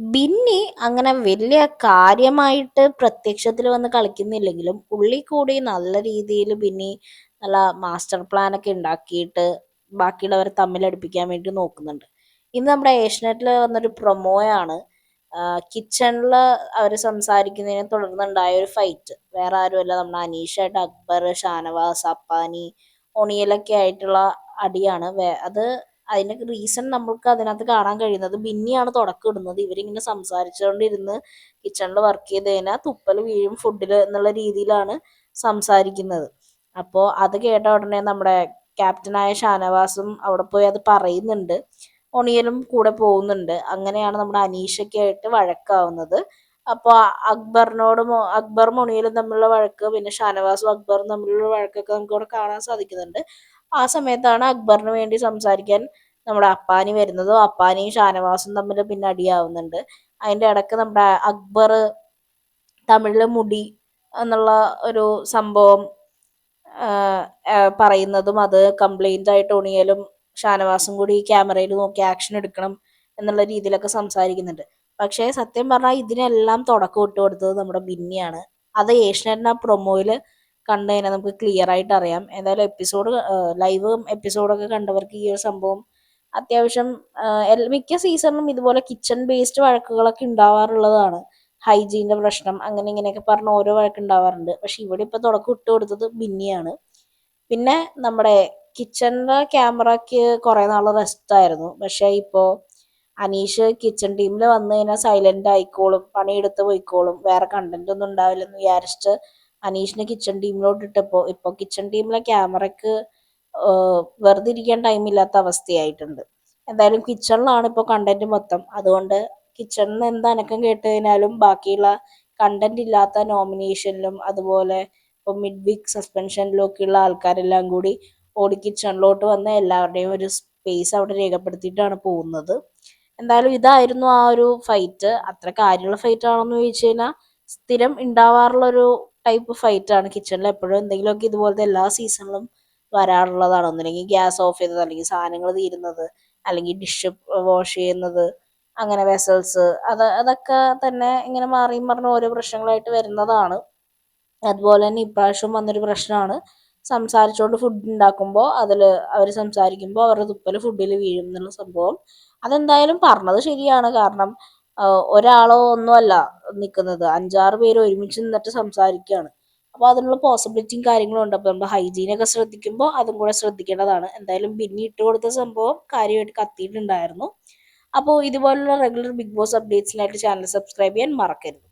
ബിന്നി അങ്ങനെ വലിയ കാര്യമായിട്ട് പ്രത്യക്ഷത്തിൽ വന്ന് കളിക്കുന്നില്ലെങ്കിലും ഉള്ളിൽ കൂടി നല്ല രീതിയിൽ ബിന്നി നല്ല മാസ്റ്റർ പ്ലാൻ ഒക്കെ ഉണ്ടാക്കിയിട്ട് ബാക്കിയുള്ളവരെ തമ്മിലടുപ്പിക്കാൻ വേണ്ടി നോക്കുന്നുണ്ട്. ഇന്ന് നമ്മുടെ ഏഷ്യനെറ്റിൽ വന്നൊരു പ്രൊമോയാണ് കിച്ചണിൽ അവർ സംസാരിക്കുന്നതിനെ തുടർന്നുണ്ടായ ഒരു ഫൈറ്റ് വേറെ ആരുമല്ല നമ്മുടെ അനീഷായിട്ട് അക്ബർ ഷാനവാസ് അപ്പാനി ഒണിയലൊക്കെ ആയിട്ടുള്ള അടിയാണ്. അത് അതിന്റെ റീസൺ നമ്മൾക്ക് അതിനകത്ത് കാണാൻ കഴിയുന്നത് ബിന്നിയാണ് തുടക്കം ഇടുന്നത്. ഇവരിങ്ങനെ സംസാരിച്ചുകൊണ്ടിരുന്ന് കിച്ചണിൽ വർക്ക് ചെയ്ത് കഴിഞ്ഞാൽ തുപ്പൽ വീഴും ഫുഡിൽ എന്നുള്ള രീതിയിലാണ് സംസാരിക്കുന്നത്. അപ്പോൾ അത് കേട്ട ഉടനെ നമ്മുടെ ക്യാപ്റ്റനായ ഷാനവാസും അവിടെ പോയി അത് പറയുന്നുണ്ട്. ഒണിയലും കൂടെ പോകുന്നുണ്ട്. അങ്ങനെയാണ് നമ്മുടെ അനീഷയ്ക്കായിട്ട് വഴക്കാവുന്നത്. അപ്പോൾ അക്ബറിനോടും അക്ബർ മുണിയിലും തമ്മിലുള്ള വഴക്ക് പിന്നെ ഷാനവാസും അക്ബറും തമ്മിലുള്ള വഴക്കൊക്കെ നമുക്ക് ഇവിടെ കാണാൻ സാധിക്കുന്നുണ്ട്. ആ സമയത്താണ് അക്ബറിന് വേണ്ടി സംസാരിക്കാൻ നമ്മുടെ അപ്പാനി വരുന്നതും അപ്പാനിയും ഷാനവാസും തമ്മിൽ പിന്നെ അടിയാവുന്നുണ്ട്. അതിന്റെ ഇടയ്ക്ക് നമ്മുടെ അക്ബർ തമിഴിലെ മുടി എന്നുള്ള ഒരു സംഭവം പറയുന്നതും അത് കംപ്ലൈന്റ് ആയിട്ട് ഉണിയലും ഷാനവാസും കൂടി ക്യാമറയിൽ നോക്കി ആക്ഷൻ എടുക്കണം എന്നുള്ള രീതിയിലൊക്കെ സംസാരിക്കുന്നുണ്ട്. പക്ഷേ സത്യം പറഞ്ഞാൽ ഇതിനെല്ലാം തുടക്കം ഇട്ട് കൊടുത്തത് നമ്മുടെ ബിന്നിയാണ്. അത് ഏഷ്യനെറ്റിന് ആ പ്രൊമോയിൽ കണ്ടു കഴിഞ്ഞാൽ നമുക്ക് ക്ലിയർ ആയിട്ട് അറിയാം. എന്തായാലും എപ്പിസോഡ് ലൈവ് എപ്പിസോഡൊക്കെ കണ്ടവർക്ക് ഈ ഒരു സംഭവം അത്യാവശ്യം മിക്ക സീസണിലും ഇതുപോലെ കിച്ചൺ ബേസ്ഡ് വഴക്കുകളൊക്കെ ഉണ്ടാവാറുള്ളതാണ്. ഹൈജീന്റെ പ്രശ്നം അങ്ങനെ ഇങ്ങനെയൊക്കെ പറഞ്ഞ് ഓരോ വഴക്ക് ഉണ്ടാവാറുണ്ട്. പക്ഷെ ഇവിടെ ഇപ്പോൾ തുടക്കം ഇട്ട് കൊടുത്തത് ബിന്നിയാണ്. പിന്നെ നമ്മുടെ കിച്ചണിലെ ക്യാമറയ്ക്ക് കുറേ നാൾ റെസ്റ്റ് ആയിരുന്നു. പക്ഷേ ഇപ്പോൾ അനീഷ് കിച്ചൺ ടീമിൽ വന്നു കഴിഞ്ഞാൽ സൈലന്റ് ആയിക്കോളും പണിയെടുത്ത് പോയിക്കോളും. വേറെ കണ്ടന്റ് ഒന്നും ഉണ്ടാവില്ലെന്ന് വിചാരിച്ചിട്ട് അനീഷിനെ കിച്ചൺ ടീമിലോട്ട് ഇട്ടപ്പോൾ ഇപ്പോൾ കിച്ചൺ ടീമിലെ ക്യാമറയ്ക്ക് വെറുതെ ഇരിക്കാൻ ടൈമില്ലാത്ത അവസ്ഥയായിട്ടുണ്ട്. എന്തായാലും കിച്ചണിലാണ് ഇപ്പോൾ കണ്ടന്റ് മൊത്തം. അതുകൊണ്ട് കിച്ചണിൽ എന്ത് അനക്കം കേട്ട് കഴിഞ്ഞാലും ബാക്കിയുള്ള കണ്ടന്റ് ഇല്ലാത്ത നോമിനേഷനിലും അതുപോലെ ഇപ്പോൾ മിഡ് വീക്ക് സസ്പെൻഷനിലും ഒക്കെയുള്ള ആൾക്കാരെല്ലാം കൂടി ഓടി കിച്ചണിലോട്ട് വന്ന് എല്ലാവരുടെയും ഒരു സ്പേസ് അവിടെ രേഖപ്പെടുത്തിയിട്ടാണ് പോകുന്നത്. എന്തായാലും ഇതായിരുന്നു ആ ഒരു ഫൈറ്റ് അത്ര കാര്യമുള്ള ഫൈറ്റ് ആണെന്ന് ചോദിച്ചു കഴിഞ്ഞാൽ സ്ഥിരം ഉണ്ടാവാറുള്ള ഒരു ടൈപ്പ് ഫൈറ്റ് ആണ് കിച്ചണിൽ എപ്പോഴും എന്തെങ്കിലുമൊക്കെ ഇതുപോലത്തെ എല്ലാ സീസണിലും വരാറുള്ളതാണ്. ഒന്നില്ലെങ്കിൽ ഗ്യാസ് ഓഫ് ചെയ്തത് അല്ലെങ്കിൽ സാധനങ്ങൾ തീരുന്നത് അല്ലെങ്കിൽ ഡിഷ് വാഷ് ചെയ്യുന്നത് അങ്ങനെ വെസൽസ് അത് അതൊക്കെ തന്നെ ഇങ്ങനെ മാറിയും പറഞ്ഞ ഓരോ പ്രശ്നങ്ങളായിട്ട് വരുന്നതാണ്. അതുപോലെ തന്നെ ഇപ്രാവശ്യം വന്നൊരു പ്രശ്നമാണ് സംസാരിച്ചുകൊണ്ട് ഫുഡ് ഉണ്ടാക്കുമ്പോൾ അതിൽ അവർ സംസാരിക്കുമ്പോൾ അവരുടെ തുപ്പൽ ഫുഡിൽ വീഴും എന്നുള്ള സംഭവം. അതെന്തായാലും പറഞ്ഞത് ശരിയാണ്. കാരണം ഒരാളോ ഒന്നുമല്ല നിൽക്കുന്നത് അഞ്ചാറ് പേര് ഒരുമിച്ച് നിന്നിട്ട് സംസാരിക്കുകയാണ് അപ്പോൾ അതിനുള്ള പോസിബിലിറ്റിയും കാര്യങ്ങളും ഉണ്ട്. അപ്പോൾ നമ്മൾ ഹൈജീനൊക്കെ ശ്രദ്ധിക്കുമ്പോൾ അതും കൂടെ ശ്രദ്ധിക്കേണ്ടതാണ്. എന്തായാലും ബിന്നി ഇട്ട് കൊടുത്ത സംഭവം കാര്യമായിട്ട് കത്തിയിട്ടുണ്ടായിരുന്നു. അപ്പോൾ ഇതുപോലുള്ള റെഗുലർ ബിഗ് ബോസ് അപ്ഡേറ്റ്സിനായിട്ട് ചാനൽ സബ്സ്ക്രൈബ് ചെയ്യാൻ മറക്കരുത്.